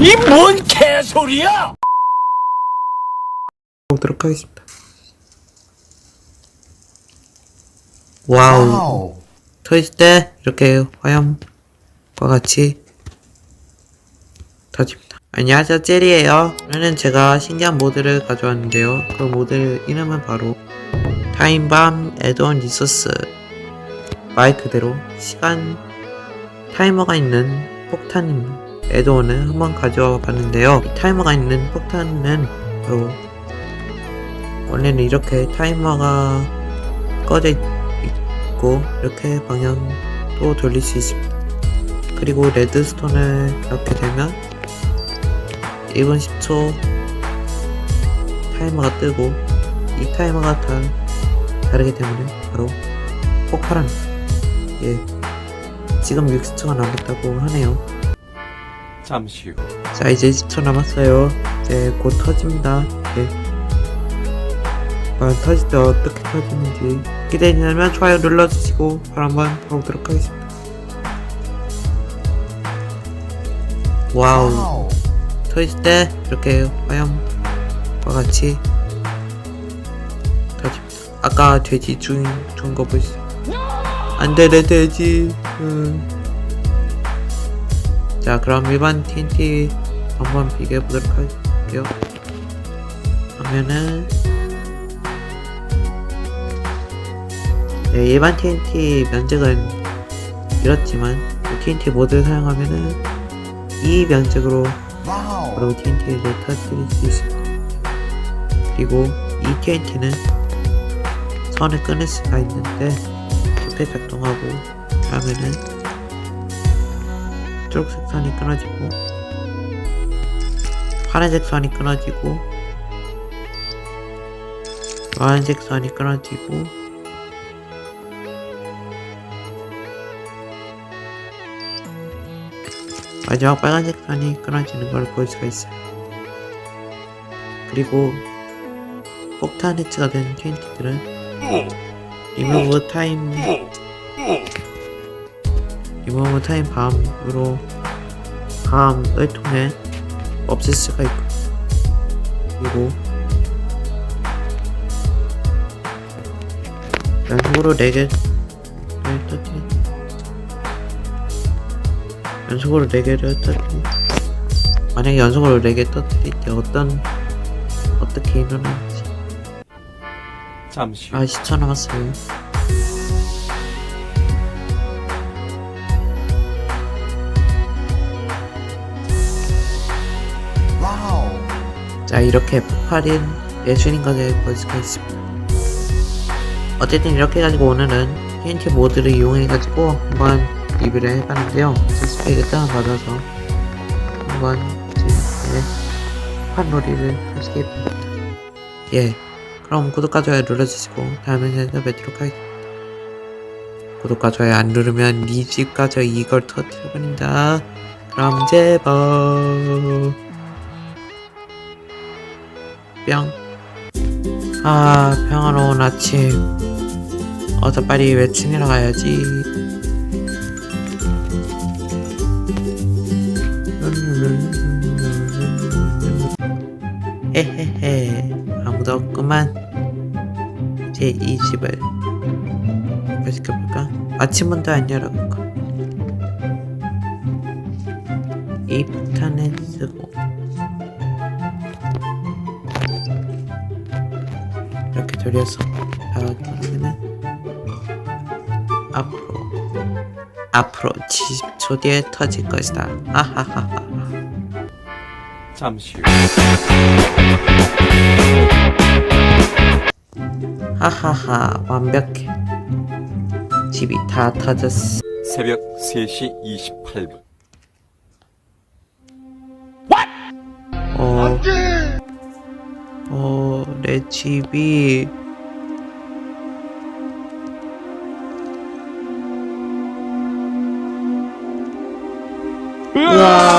이 뭔 개소리야! 보도록 하겠습니다. 와우. 터질 때 이렇게 화염과 같이 터집니다. 안녕하세요, 젤이에요. 오늘은 제가 신기한 모드를 가져왔는데요. 그 모드 이름은 바로 타임밤 애드온 리소스. 말 그대로 시간 타이머가 있는 폭탄 애드온을 한번 가져와 봤는데요. 이 타이머가 있는 폭탄은 바로 원래는 이렇게 타이머가 꺼져 있고 이렇게 방향도 돌릴 수 있습니다. 그리고 레드스톤을 이렇게 되면 1분 10초 타이머가 뜨고 이 타이머가 다 다르기 때문에 바로 폭발합니다. 예. 지금 60초가 남았다고 하네요. 잠시 후. 자 이제 10초 남았어요 이제 곧 터집니다 네. 과연 터질 때 어떻게 터지는지 기대되면 좋아요 눌러주시고 바로 한번 보도록 하겠습니다 와우 터질 때 이렇게 화염과 같이 터집니다 아까 돼지 중, 좋은 거 보시죠 안돼 내 돼지 음. 자 그럼 일반 TNT 한번 비교해 보도록 할게요. 하면은 네, 일반 TNT 면적은 이렇지만 TNT 모드를 사용하면은 이 면적으로 바로 TNT를 터뜨릴 수 있습니다. 그리고 이 TNT는 선을 끊을 수가 있는데 옆에 작동하고 하면은 초록색 선이 끊어지고 파란색 선이 끊어지고 노란색 선이 끊어지고 마지막 빨간색 선이 끊어지는 걸 볼 수가 있어요. 그리고 폭탄 해치가 된 TNT들은 리무브 타임 리모브 타임 밤으로 밤을 통해 없앨 수가 있고 그리고 연속으로 4개를 터뜨리 연속으로 4개를 터뜨리 만약에 연속으로 4개 터뜨릴 때 어떤 어떻게 일어나는지 잠시 후. 아 10초 남았어요 자 이렇게 폭발인 예술인 것을 볼 수가 있습니다. 어쨌든 이렇게 해가지고 오늘은 TNT 모드를 이용해가지고 한번 리뷰를 해봤는데요. 스펙을 다운받아서 한번 재밌게 판놀이를 하시기 바랍니다. 예 그럼 구독과 좋아요 눌러주시고 다음 영상에서 뵙도록 하겠습니다. 구독과 좋아요 안 누르면 니집 가서 이걸 터뜨려버린다. 그럼 제발 뿅. 아, 평화로운 아침. 어서 빨리 외침이러 가야지. 헤헤헤. 아무도 없구만. 이제 이 집을 시켜볼까? 아침 문도 안 열어볼까? 이 폭탄을 쓰고 나가게 하면은 앞으로 앞으로 70초 뒤에 터질 것이다. 아하하하. 잠시 후. 하하하 완벽해. 집이 다 터졌어. 새벽 3시 28분. 어, 어, 내 집이 우와